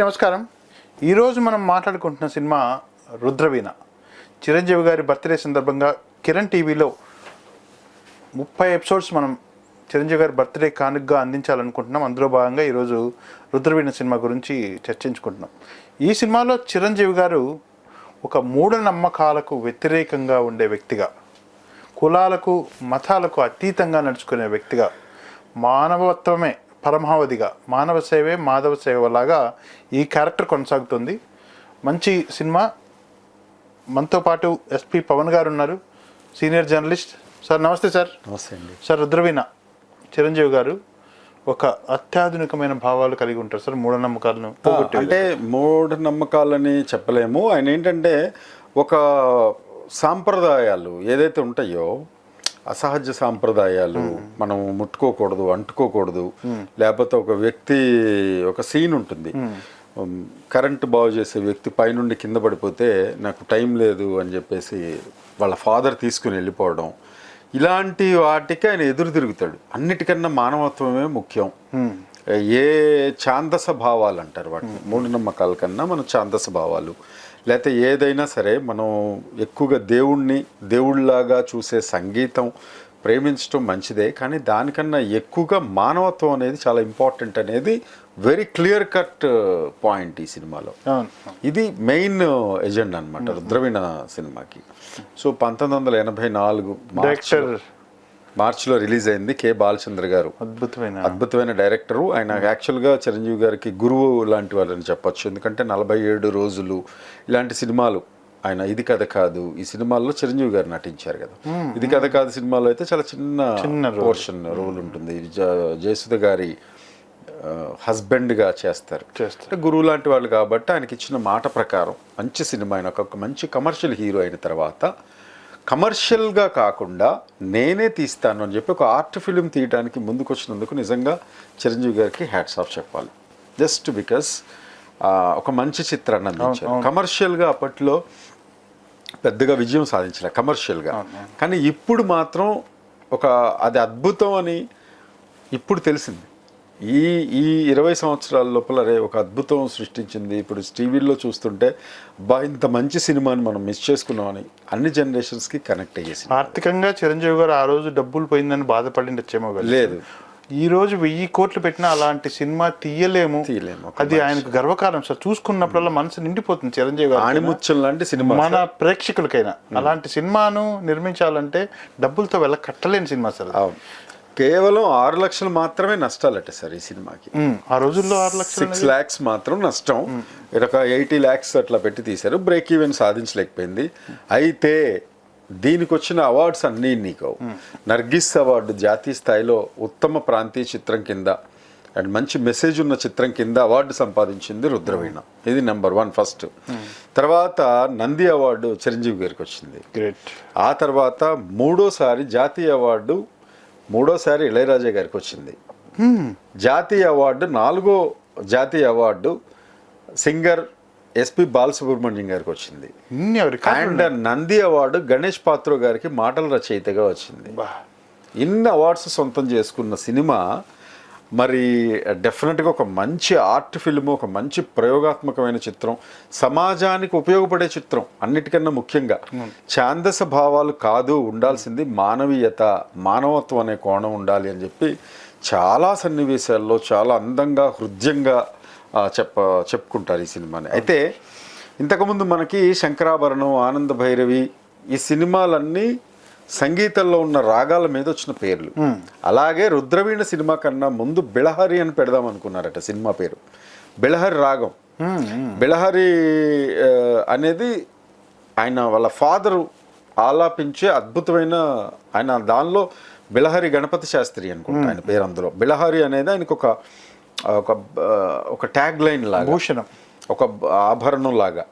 అందరికీ నమస్కారం. ఈరోజు మనం మాట్లాడుకుంటున్న సినిమా రుద్రవీణ. చిరంజీవి గారి బర్త్డే సందర్భంగా కిరణ్ టీవీలో ముప్పై ఎపిసోడ్స్ మనం చిరంజీవి గారి బర్త్డే కానుకగా అందించాలనుకుంటున్నాం. అందులో భాగంగా ఈరోజు రుద్రవీణ సినిమా గురించి చర్చించుకుంటున్నాం. ఈ సినిమాలో చిరంజీవి గారు ఒక మూఢనమ్మకాలకు వ్యతిరేకంగా ఉండే వ్యక్తిగా కులాలకు మతాలకు అతీతంగా నడుచుకునే వ్యక్తిగా మానవత్వమే పరమావధిగా మానవ సేవే మాధవ సేవలాగా ఈ క్యారెక్టర్ కొనసాగుతుంది. మంచి సినిమా. మనతో పాటు ఎస్పి పవన్ గారు ఉన్నారు. Senior journalist. సార్ నమస్తే సార్. నమస్తే అండి. సార్ రుద్రవీణ చిరంజీవి గారు ఒక అత్యాధునికమైన భావాలు కలిగి ఉంటారు సార్ మూఢనమ్మకాలను అంటే మూఢ నమ్మకాలని చెప్పలేము. ఆయన ఏంటంటే ఒక సాంప్రదాయాలు ఏదైతే ఉంటాయో అసహజ సాంప్రదాయాలు మనం ముట్టుకోకూడదు అంటుకోకూడదు. లేకపోతే ఒక వ్యక్తి ఒక సీన్ ఉంటుంది. కరెంటు బాగు చేసే వ్యక్తి పైనుండి కింద పడిపోతే నాకు టైం లేదు అని చెప్పేసి వాళ్ళ ఫాదర్ తీసుకుని వెళ్ళిపోవడం. ఇలాంటి వాటికి ఆయన ఎదురు తిరుగుతాడు. అన్నిటికన్నా మానవత్వమే ముఖ్యం. ఏ ఛాందస భావాలు అంటారు వాటిని. మూఢనమ్మకాల కన్నా మన ఛాందస భావాలు. లేకపోతే ఏదైనా సరే మనం ఎక్కువగా దేవుణ్ణి దేవుళ్ళలాగా చూసే సంగీతం ప్రేమించడం మంచిదే కానీ దానికన్నా ఎక్కువగా మానవత్వం అనేది చాలా ఇంపార్టెంట్ అనేది వెరీ క్లియర్ కట్ పాయింట్ ఈ సినిమాలో. ఇది మెయిన్ ఎజెండా అనమాట రుద్రవీణ సినిమాకి. సో పంతొమ్మిది వందల ఎనభై నాలుగు మార్చిలో రిలీజ్ అయింది కె బాలచంద్ర గారు. అద్భుతమైన. అద్భుతమైన డైరెక్టరు. ఆయన యాక్చువల్గా చిరంజీవి గారికి గురువు లాంటి వాళ్ళని చెప్పొచ్చు. ఎందుకంటే నలభై ఏడు రోజులు ఇలాంటి సినిమాలు ఆయన ఇది కథ కాదు ఈ సినిమాల్లో చిరంజీవి గారు నటించారు కదా. ఇది కథ కాదు సినిమాలో అయితే చాలా చిన్న చిన్న. పోర్షన్ రోల్ ఉంటుంది. జయసుధ గారి హస్బెండ్గా చేస్తారు. చేస్తారు. గురువు లాంటి వాళ్ళు కాబట్టి ఆయనకి ఇచ్చిన మాట ప్రకారం మంచి సినిమా ఆయన ఒక మంచి కమర్షియల్ హీరో అయిన తర్వాత కమర్షియల్గా కాకుండా నేనే తీస్తాను అని చెప్పి ఒక ఆర్ట్ ఫిలిం తీయడానికి ముందుకు వచ్చినందుకు నిజంగా చిరంజీవి గారికి హ్యాట్స్ ఆఫ్ చెప్పాలి. జస్ట్ బికాస్ ఒక మంచి చిత్రాన్ని అందించారు. కమర్షియల్గా అప్పట్లో పెద్దగా విజయం సాధించలే కమర్షియల్గా. కానీ ఇప్పుడు మాత్రం ఒక అది అద్భుతం అని ఇప్పుడు తెలిసింది. ఈ ఈ ఇరవై సంవత్సరాల లోపల రే ఒక అద్భుతం సృష్టించింది. ఇప్పుడు టీవీలో చూస్తుంటే బా ఇంత మంచి సినిమాని మనం మిస్ చేసుకున్నామని అన్ని జనరేషన్స్కి కనెక్ట్ అయ్యేసి. ఆర్థికంగా చిరంజీవి గారు ఆ రోజు డబ్బులు పోయిందని బాధపడిండొచ్చేమో కదా. లేదు. ఈ రోజు వెయ్యి కోట్లు పెట్టినా అలాంటి సినిమా తీయలేము. తీయలేము. అది ఆయనకు గర్వకారం సార్. చూసుకున్నప్పుడల్లా మనసు నిండిపోతుంది చిరంజీవి గారు ఆణిముత్యం లాంటి సినిమా మన ప్రేక్షకులకైనా అలాంటి సినిమాను నిర్మించాలంటే డబ్బులతో వెళ్ళ కట్టలేని సినిమా సార్. కేవలం ఆరు లక్షలు మాత్రమే నష్టాలట సార్ ఈ సినిమాకి. ఆ రోజుల్లో ఆరు లక్షలు సిక్స్ ల్యాక్స్ మాత్రం నష్టం. ఒక ఎయిటీ ల్యాక్స్ అట్లా పెట్టి తీశారు. బ్రేక్ ఈవెన్ సాధించలేకపోయింది. అయితే దీనికి వచ్చిన అవార్డ్స్ అన్నీ నీకు. నర్గిస్ అవార్డు జాతీయ స్థాయిలో ఉత్తమ ప్రాంతీయ చిత్రం కింద అండ్ మంచి మెసేజ్ ఉన్న చిత్రం కింద అవార్డు సంపాదించింది రుద్రవీణ. ఇది నెంబర్ వన్ ఫస్ట్ తర్వాత నంది అవార్డు చిరంజీవి గారికి వచ్చింది. ఆ తర్వాత మూడోసారి జాతీయ అవార్డు మూడోసారి ఇళయరాజా గారికి వచ్చింది. జాతీయ అవార్డు నాలుగో జాతీయ అవార్డు సింగర్ ఎస్పి బాలసుబ్రహ్మణ్యం గారికి వచ్చింది. అండ్ నంది అవార్డు గణేష్ పాత్రో గారికి మాటల రచయితగా వచ్చింది. ఇన్ని అవార్డ్స్ సొంతం చేసుకున్న సినిమా మరి డెఫినెట్గా ఒక మంచి ఆర్ట్ ఫిల్మ్ ఒక మంచి ప్రయోగాత్మకమైన చిత్రం సమాజానికి ఉపయోగపడే చిత్రం అన్నిటికన్నా ముఖ్యంగా ఛాందస భావాలు కాదు ఉండాల్సింది మానవీయత మానవత్వం అనే కోణం ఉండాలి అని చెప్పి చాలా సన్నివేశాల్లో చాలా అందంగా హృదయంగా చెప్ప చెప్పుకుంటారు ఈ సినిమాని. అయితే ఇంతకుముందు మనకి శంకరాభరణం ఆనంద భైరవి ఈ సినిమాలన్నీ సంగీతంలో ఉన్న రాగాల మీద వచ్చిన పేర్లు. అలాగే రుద్రవీణ సినిమా కన్నా ముందు బిళహరి అని పెడదాం అనుకున్నారట సినిమా పేరు. బిళహరి రాగం. బిళహరి అనేది ఆయన వాళ్ళ ఫాదరు ఆలాపించే అద్భుతమైన ఆయన దానిలో బిళహరి గణపతి శాస్త్రి అనుకుంటా ఆయన పేరు అందులో. బిళహరి అనేది ఆయనకు ఒక ఒక ట్యాగ్ లైన్ లాగా. భూషణం. ఒక ఆభరణం లాగా.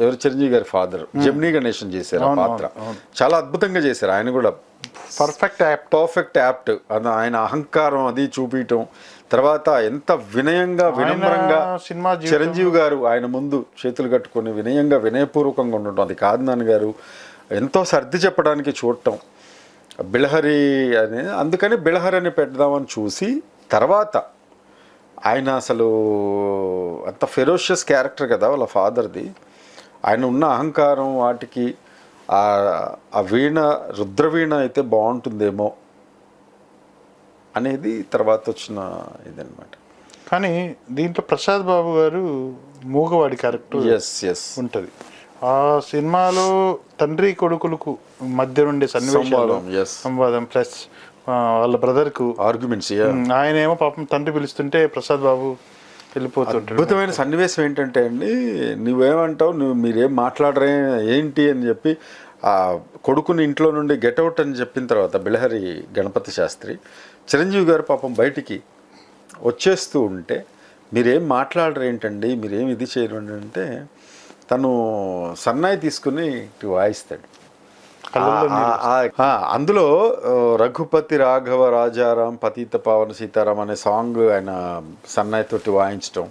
ఎవరు? చిరంజీవి గారి ఫాదర్. జమ్నీ గణేశన్ చేశారు ఆ పాత్ర. చాలా అద్భుతంగా చేశారు. ఆయన కూడా పర్ఫెక్ట్ యాప్ పర్ఫెక్ట్ యాప్ట్ ఆయన అహంకారం అది చూపించటం తర్వాత ఎంత వినయంగా వినమ్రంగా సినిమా చిరంజీవి గారు ఆయన ముందు చేతులు కట్టుకొని వినయంగా వినయపూర్వకంగా ఉండటం. అది కాదు నాన్నగారు. ఎంతో సర్ది చెప్పడానికి చూడటం. బిళహరి అని అందుకని బిళహరి అని పెడదామని చూసి తర్వాత ఆయన అసలు అంత ఫెరోషియస్ క్యారెక్టర్ కదా వాళ్ళ ఫాదర్ది ఆయన ఉన్న అహంకారం వాటికి ఆ వీణ రుద్రవీణ అయితే బాగుంటుందేమో అనేది తర్వాత వచ్చిన ఇదనమాట కానీ దీంట్లో ప్రసాద్ బాబు గారు మూగవాడి క్యారెక్టర్ ఎస్ ఎస్ ఉంటుంది. ఆ సినిమాలో తండ్రి కొడుకులకు మధ్య సంవాదం, yes. సంవాదం ప్లస్ వాళ్ళ బ్రదర్కు ఆర్గ్యుమెంట్స్ ఆయన ఏమో పాపం తండ్రి పిలుస్తుంటే ప్రసాద్ బాబు వెళ్ళిపోతుంటాడు అద్భుతమైన సన్నివేశం ఏంటంటే అండి నువ్వేమంటావు నువ్వు మీరేం మాట్లాడరే ఏంటి అని చెప్పి ఆ కొడుకుని ఇంట్లో నుండి గెటౌట్ అని చెప్పిన తర్వాత బిలహరి గణపతి శాస్త్రి చిరంజీవి గారు పాపం బయటికి వచ్చేస్తూ ఉంటే మీరేం మాట్లాడరు ఏంటండి మీరేం ఇది చేయరు అంటే తను సన్నాయి తీసుకుని ఇటు వాయిస్తాడు. అందులో రఘుపతి రాఘవ రాజారాం పతీత పావన సీతారాం అనే సాంగ్ ఆయన సన్నాయితోటి వాయించడం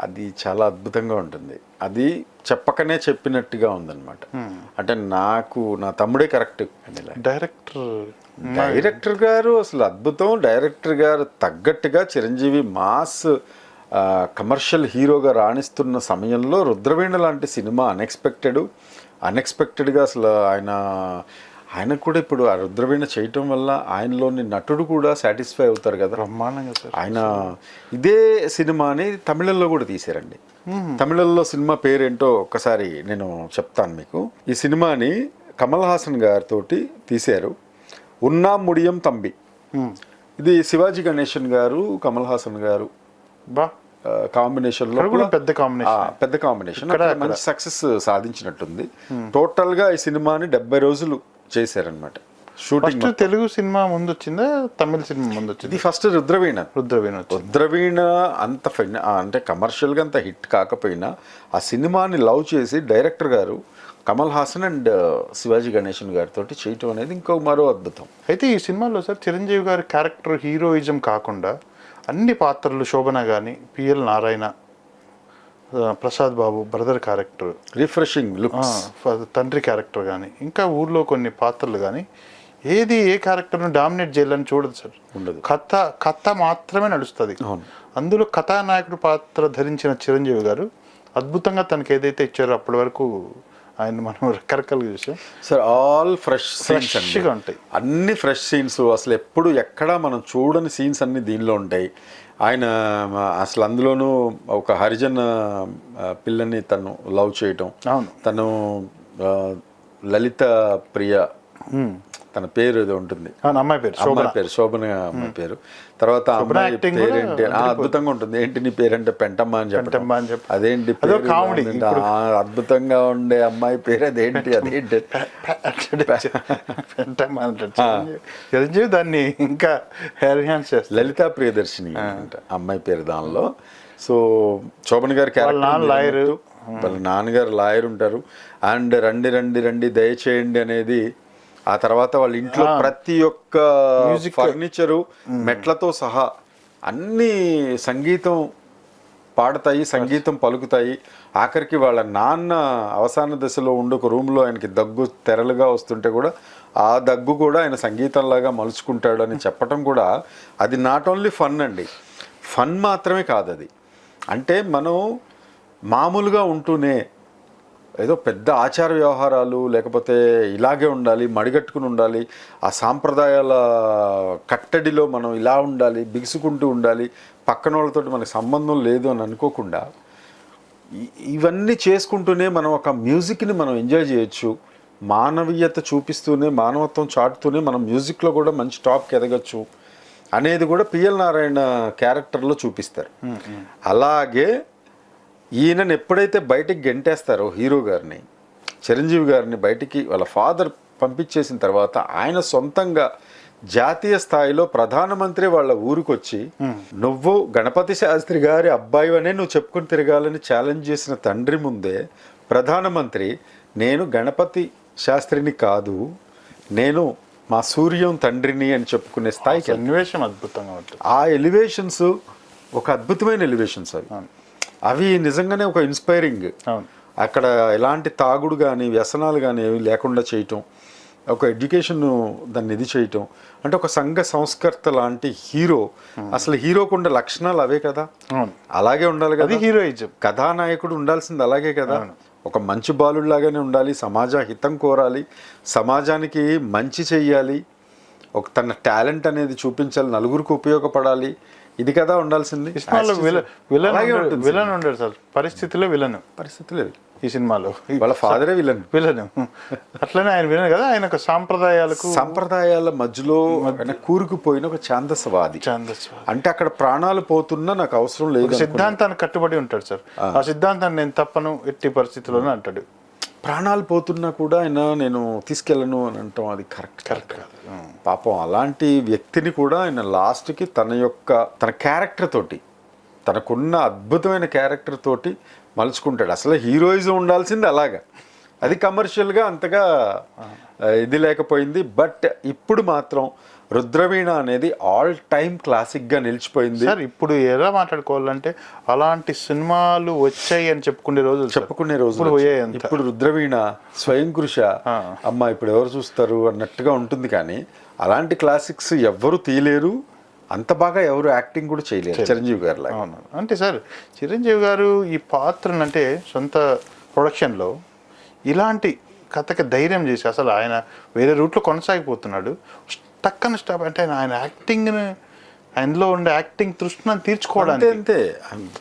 అది చాలా అద్భుతంగా ఉంటుంది. అది చెప్పకనే చెప్పినట్టుగా ఉందన్నమాట. అంటే నాకు నా తమ్ముడే కరెక్ట్ డైరెక్టర్ డైరెక్టర్ గారు అసలు అద్భుతం. డైరెక్టర్ గారు తగ్గట్టుగా చిరంజీవి మాస్ కమర్షియల్ హీరోగా రాణిస్తున్న సమయంలో రుద్రవీణ లాంటి సినిమా అన్ఎక్స్పెక్టెడ్. అన్ఎక్స్పెక్టెడ్గా అసలు ఆయన ఆయనకు కూడా ఇప్పుడు ఆ రుద్రవీణ చేయటం వల్ల ఆయనలోని నటుడు కూడా సాటిస్ఫై అవుతారు కదా. బ్రహ్మాండంగా సార్. ఆయన ఇదే సినిమాని తమిళంలో కూడా తీశారండి. తమిళంలో సినిమా పేరేంటో ఒక్కసారి నేను చెప్తాను మీకు. ఈ సినిమాని కమల్ హాసన్ గారితో తీశారు. ఉన్నా ముడియం తంబి. ఇది శివాజీ గణేశన్ గారు కమల్ హాసన్ గారు. బా. కాంబినేషన్లో ఇక్కడ కూడా పెద్ద కాంబినేషన్ పెద్ద కాంబినేషన్ మంచి సక్సెస్ సాధించినట్టుంది. టోటల్గా ఈ సినిమాని డెబ్బై రోజులు చేశారనమాట షూటింగ్ తెలుగు సినిమా ముందు వచ్చిందా తమిళ సినిమా ముందు వచ్చింది ఫస్ట్ రుద్రవీణ. రుద్రవీణ రుద్రవీణ అంత అంటే కమర్షియల్గా అంత హిట్ కాకపోయినా ఆ సినిమాని లవ్ చేసి డైరెక్టర్ గారు కమల్ హాసన్ అండ్ శివాజీ గణేశన్ గారితో చేయటం అనేది ఇంకో మరో అద్భుతం. అయితే ఈ సినిమాలో సార్ చిరంజీవి గారి క్యారెక్టర్ హీరోయిజం కాకుండా అన్ని పాత్రలు శోభన కానీ PL Narayana Prasad Babu brother character. Refreshing look ఆ, ఫ- తండ్రి క్యారెక్టర్ కానీ ఇంకా ఊర్లో కొన్ని పాత్రలు కానీ ఏది ఏ క్యారెక్టర్ను డామినేట్ చేయాలని చూడదు సార్. ఉండదు. కథ కథ మాత్రమే నడుస్తుంది. అందులో కథానాయకుడు పాత్ర ధరించిన చిరంజీవి గారు అద్భుతంగా తనకి ఏదైతే ఇచ్చారో అప్పటి వరకు ఆయన మనం రకరకాలుగా చూసాం. సార్ ఆల్ ఫ్రెష్ సీన్స్ ఫ్రెష్గా ఉంటాయి. అన్ని ఫ్రెష్ సీన్స్ అసలు ఎప్పుడు ఎక్కడా మనం చూడని సీన్స్ అన్ని దీనిలో ఉంటాయి. ఆయన అసలు అందులోనూ ఒక హరిజన్ పిల్లని తను లవ్ చేయటం. అవును. తను లలిత ప్రియ తన పేరు ఏదో ఉంటుంది. అమ్మాయి పేరు శోభన. అమ్మాయి పేరు శోభన అమ్మాయి పేరు. తర్వాత అమ్మాయి acting పేరు కూడా ఏంటి ఆ, అద్భుతంగా ఉంటుంది. ఏంటి నీ పేరంటే పెంటమ్మ అని అని చెప్పి. అదేంటి అద్భుతంగా ఉండే అమ్మాయి పేరు అదేంటి? అదేంటి? పెంటమ్మ దాన్ని ఇంకా ఎన్హాన్స్ చేస్తారు లలితా ప్రియదర్శిని అమ్మాయి పేరు దానిలో. సో శోభన్ గారి క్యారెక్టర్ లాయరు. వాళ్ళ నాన్నగారు లాయర్ ఉంటారు. అండ్ రండి రండి రండి దయచేయండి అనేది ఆ తర్వాత వాళ్ళ ఇంట్లో ప్రతి ఒక్క. ఫర్నిచరు మెట్లతో సహా అన్ని సంగీతం పాడతాయి సంగీతం పలుకుతాయి. ఆఖరికి వాళ్ళ నాన్న అవసాన దశలో ఉండి ఒక రూమ్లో ఆయనకి దగ్గు తెరలుగా వస్తుంటే కూడా ఆ దగ్గు కూడా ఆయన సంగీతంలాగా మలుచుకుంటాడు అని చెప్పటం కూడా అది నాట్ ఓన్లీ ఫన్ అండి. ఫన్ మాత్రమే కాదు అది అంటే మనం మామూలుగా ఉంటూనే ఏదో పెద్ద ఆచార వ్యవహారాలు లేకపోతే ఇలాగే ఉండాలి మడిగట్టుకుని ఉండాలి ఆ సాంప్రదాయాల కట్టడిలో మనం ఇలా ఉండాలి బిగుసుకుంటూ ఉండాలి పక్కన వాళ్ళతో మనకి సంబంధం లేదు అని అనుకోకుండా ఇవన్నీ చేసుకుంటూనే మనం ఒక మ్యూజిక్ని మనం ఎంజాయ్ చేయొచ్చు. మానవీయత చూపిస్తూనే మానవత్వం చాటుతూనే మనం మ్యూజిక్లో కూడా మంచి టాప్కి ఎదగచ్చు అనేది కూడా పిఎల్ నారాయణ క్యారెక్టర్లో చూపిస్తారు. అలాగే ఈయనను ఎప్పుడైతే బయటికి గెంటేస్తారో హీరో గారిని చిరంజీవి గారిని బయటికి వాళ్ళ ఫాదర్ పంపించేసిన తర్వాత ఆయన సొంతంగా జాతీయ స్థాయిలో ప్రధానమంత్రి వాళ్ళ ఊరికొచ్చి నువ్వు గణపతి శాస్త్రి గారి అబ్బాయివనే నువ్వు చెప్పుకొని తిరగాలని ఛాలెంజ్ చేసిన తండ్రి ముందే ప్రధానమంత్రి నేను గణపతి శాస్త్రిని కాదు నేను మా సూర్యం తండ్రిని అని చెప్పుకునే స్థాయికి. సన్నివేశం అద్భుతంగా ఉంటుంది. ఆ ఎలివేషన్స్ ఒక అద్భుతమైన ఎలివేషన్స్ అవి. అవి నిజంగానే ఒక ఇన్స్పైరింగ్. అక్కడ ఎలాంటి తాగుడు కానీ వ్యసనాలు కానీ ఏవి లేకుండా చేయటం ఒక ఎడ్యుకేషన్ దాన్ని ఇది చేయటం అంటే ఒక సంఘ సంస్కర్త లాంటి హీరో. అసలు హీరోకు ఉండే లక్షణాలు అవే కదా. అలాగే ఉండాలి కదా. హీరోయిజం. కథానాయకుడు ఉండాల్సింది అలాగే కదా. ఒక మంచి బాలుడిలాగానే ఉండాలి సమాజ హితం కోరాలి సమాజానికి మంచి చెయ్యాలి ఒక తన టాలెంట్ అనేది చూపించాలి నలుగురికి ఉపయోగపడాలి ఇది కదా ఉండాల్సింది. సినిమాలో విలన్ విలన్ ఉండడు- సార్. పరిస్థితిలో విలన్. పరిస్థితి లేదు ఈ సినిమాలో. వాళ్ళ ఫాదరే విలన్. విలన్. అట్లనే ఆయన విలన్ కదా? ఆయన ఒక సాంప్రదాయాలకు సంప్రదాయాల మధ్యలో ఆయన కూరుకుపోయిన ఒక ఛాందసవాది. అంటే అక్కడ ప్రాణాలు పోతున్నా నాకు అవసరం లేదు సిద్ధాంతానికి కట్టుబడి ఉంటాడు సార్. ఆ సిద్ధాంతాన్ని నేను తప్పను ఎట్టి పరిస్థితుల్లోనే అంటాడు. ప్రాణాలు పోతున్నా కూడా ఆయన నేను తీసుకెళ్ళను అని అంటాం. అది కరెక్ట్ కరెక్ట్ కాదు. పాపం అలాంటి వ్యక్తిని కూడా ఆయన లాస్ట్కి తన యొక్క తన క్యారెక్టర్ తోటి తనకున్న అద్భుతమైన క్యారెక్టర్ తోటి మలుచుకుంటాడు. అసలు హీరోయిజం ఉండాల్సింది అలాగా. అది కమర్షియల్గా అంతగా ఇది లేకపోయింది. బట్ ఇప్పుడు మాత్రం రుద్రవీణ అనేది ఆల్ టైమ్ క్లాసిక్గా నిలిచిపోయింది. సార్ ఇప్పుడు ఎలా మాట్లాడుకోవాలంటే అలాంటి సినిమాలు వచ్చాయి అని చెప్పుకునే రోజులు సార్. చెప్పుకునే రోజు ఇప్పుడు రుద్రవీణ స్వయం కృష. అమ్మ ఇప్పుడు ఎవరు చూస్తారు అన్నట్టుగా ఉంటుంది కానీ అలాంటి క్లాసిక్స్ ఎవ్వరు తీయలేరు అంత బాగా ఎవరు యాక్టింగ్ కూడా చేయలేరు చిరంజీవి గారు అవును. అంటే సార్ చిరంజీవి గారు ఈ పాత్రను అంటే సొంత ప్రొడక్షన్లో ఇలాంటి కథకి ధైర్యం చేసి అసలు ఆయన వేరే రూట్లో కొనసాగిపోతున్నాడు. టక్కన స్టాప్ అంటే ఆయన- ఆయన యాక్టింగ్ని ఆయనలో ఉండే యాక్టింగ్ తృష్ణను అంతే తీర్చుకోవడానికి అంతే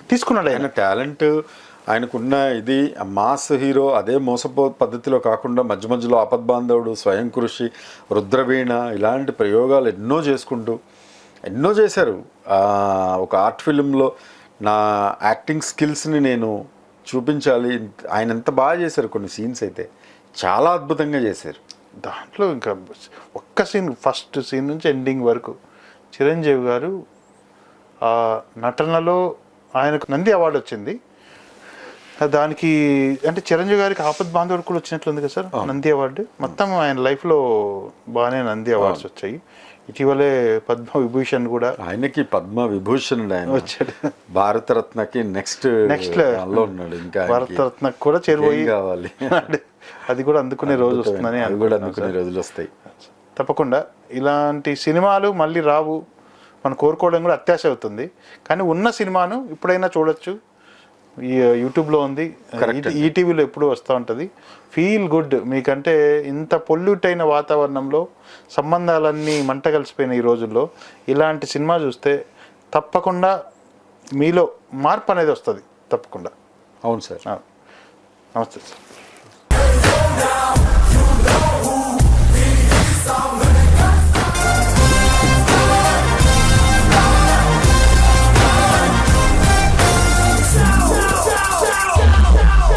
తీసుకున్నాడు ఆయన. టాలెంట్ ఆయనకున్న ఇది మాస్ హీరో అదే మోసపో పద్ధతిలో కాకుండా మధ్య మధ్యలో ఆపద్బాంధవుడు స్వయం కృషి రుద్రవీణ ఇలాంటి ప్రయోగాలు ఎన్నో చేసుకుంటూ ఎన్నో చేశారు. ఒక ఆర్ట్ ఫిలింలో నా యాక్టింగ్ స్కిల్స్ని నేను చూపించాలి. ఆయన ఎంత బాగా చేశారు కొన్ని సీన్స్ అయితే చాలా అద్భుతంగా చేశారు. దాంట్లో ఇంకా ఒక్క సీన్ ఫస్ట్ సీన్ నుంచి ఎండింగ్ వరకు. చిరంజీవి గారు ఆ నటనలో ఆయనకు నంది అవార్డు వచ్చింది. దానికి అంటే చిరంజీవి గారికి ఆపద్ బాంధవుడు కూడా వచ్చినట్లుంది కదా సార్? నంది అవార్డు. మొత్తం ఆయన లైఫ్లో బాగానే నంది అవార్డ్స్ వచ్చాయి. ఇటీవలే పద్మ విభూషణ్ కూడా ఆయనకి పద్మ విభూషణ్ ఆయన. వచ్చాడు. భారతరత్నకి నెక్స్ట్ నెక్స్ట్ ఉన్నాడు ఇంకా భారతరత్న కూడా చేరిపోయి కావాలి? అది కూడా అందుకునే రోజు వస్తుందని అవి కూడా అందుకునే రోజులు వస్తాయి. తప్పకుండా. ఇలాంటి సినిమాలు మళ్ళీ రావు. మనం కోరుకోవడం కూడా అత్యాశ అవుతుంది. కానీ ఉన్న సినిమాను ఇప్పుడైనా చూడొచ్చు. ఈ యూట్యూబ్లో ఉంది. ఈటీవీలో ఎప్పుడు వస్తూ ఉంటుంది. ఫీల్ గుడ్ మీకంటే ఇంత పొల్యూట్ అయిన వాతావరణంలో సంబంధాలన్నీ మంట కలిసిపోయిన ఈ రోజుల్లో. ఇలాంటి సినిమా చూస్తే తప్పకుండా మీలో మార్పు అనేది వస్తుంది. తప్పకుండా. అవును సార్. నమస్తే సార్.